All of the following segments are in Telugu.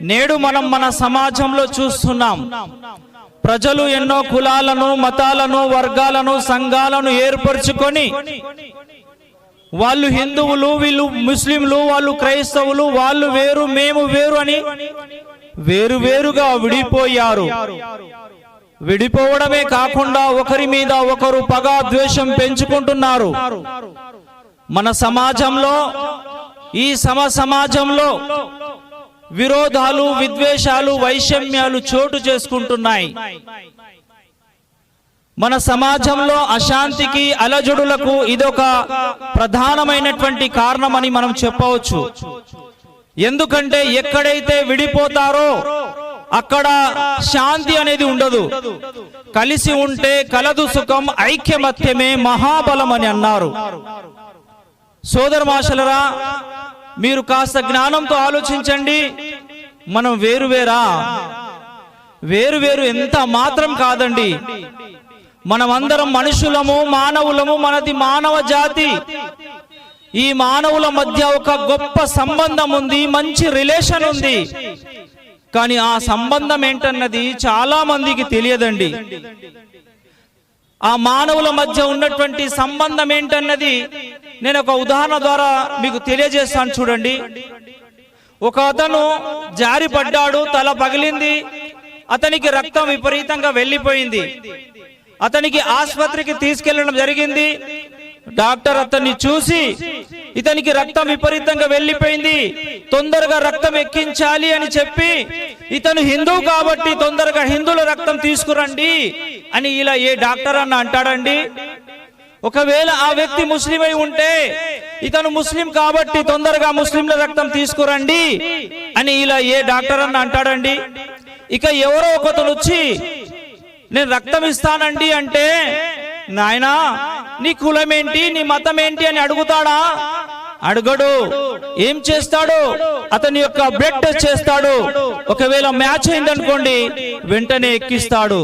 నేడు మనం మన సమాజంలో చూస్తున్నాం. ప్రజలు ఎన్నో కులాలను మతాలను వర్గాలను సంఘాలను ఏర్పరచుకొని వాళ్ళు హిందువులు వీళ్ళు ముస్లింలు వాళ్ళు క్రైస్తవులు వాళ్ళు వేరు మేము వేరు అని వేరు వేరుగా విడిపోయారు. విడిపోవడమే కాకుండా ఒకరి మీద ఒకరు పగ ద్వేషం పెంచుకుంటున్నారు. మన సమాజంలో ఈ సమ సమాజంలో విరోధాలు విద్వేషాలు వైషమ్యాలు చోటు చేసుకుంటున్నాయి. మన సమాజంలో అశాంతికి అలజడులకు ఇదొక ప్రధానమైనటువంటి కారణమని మనం చెప్పవచ్చు. ఎందుకంటే ఎక్కడైతే విడిపోతారో అక్కడ శాంతి అనేది ఉండదు. కలిసి ఉంటే కలదు సుఖం ఐక్యమత్యమే మహాబలం అని అన్నారు. సోదర మాషలరా మీరు కాస్త జ్ఞానంతో ఆలోచించండి. మనం వేరు వేరా వేరు వేరు ఎంత మాత్రం కాదండి. మనమందరం మనుషులము మానవులము మనది మానవ జాతి. ఈ మానవుల మధ్య ఒక గొప్ప సంబంధం ఉంది మంచి రిలేషన్ ఉంది. కానీ ఆ సంబంధం ఏంటన్నది చాలా మందికి తెలియదండి. ఆ మానవుల మధ్య ఉన్నటువంటి సంబంధం ఏంటన్నది నేను ఒక ఉదాహరణ ద్వారా మీకు తెలియజేస్తాను చూడండి. ఒక అతను జారి పడ్డాడు తల పగిలింది అతనికి రక్తం విపరీతంగా వెళ్ళిపోయింది. అతనికి ఆసుపత్రికి తీసుకెళ్ళడం జరిగింది. డాక్టర్ అతన్ని చూసి ఇతనికి రక్తం విపరీతంగా వెళ్ళిపోయింది తొందరగా రక్తం ఎక్కించాలి అని చెప్పి ఇతను హిందూ కాబట్టి తొందరగా హిందువుల రక్తం తీసుకురండి అని ఇలా ఏ డాక్టర్ అన్న అంటాడండి. ఒకవేళ ఆ వ్యక్తి ముస్లిం అయి ఉంటే ఇతను ముస్లిం కాబట్టి తొందరగా ముస్లింల రక్తం తీసుకురండి అని ఇలా ఏ డాక్టర్ అన్న అంటాడండి. ఇక ఎవరో ఒకతను వచ్చి నేను రక్తం ఇస్తానండి అంటే నాయనా నీ కులం ఏంటి నీ మతం ఏంటి అని అడుగుతాడా? అడగడు. ఏం చేస్తాడు? అతని యొక్క బ్లడ్ టెస్ట్ చేస్తాడు. ఒకవేళ మ్యాచ్ అయిందనుకోండి వెంటనే ఎక్కిస్తాడు.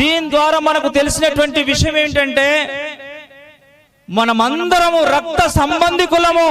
దీని ద్వారా మనకు తెలిసినటువంటి విషయం ఏంటంటే మనమందరము రక్త సంబంధికులము.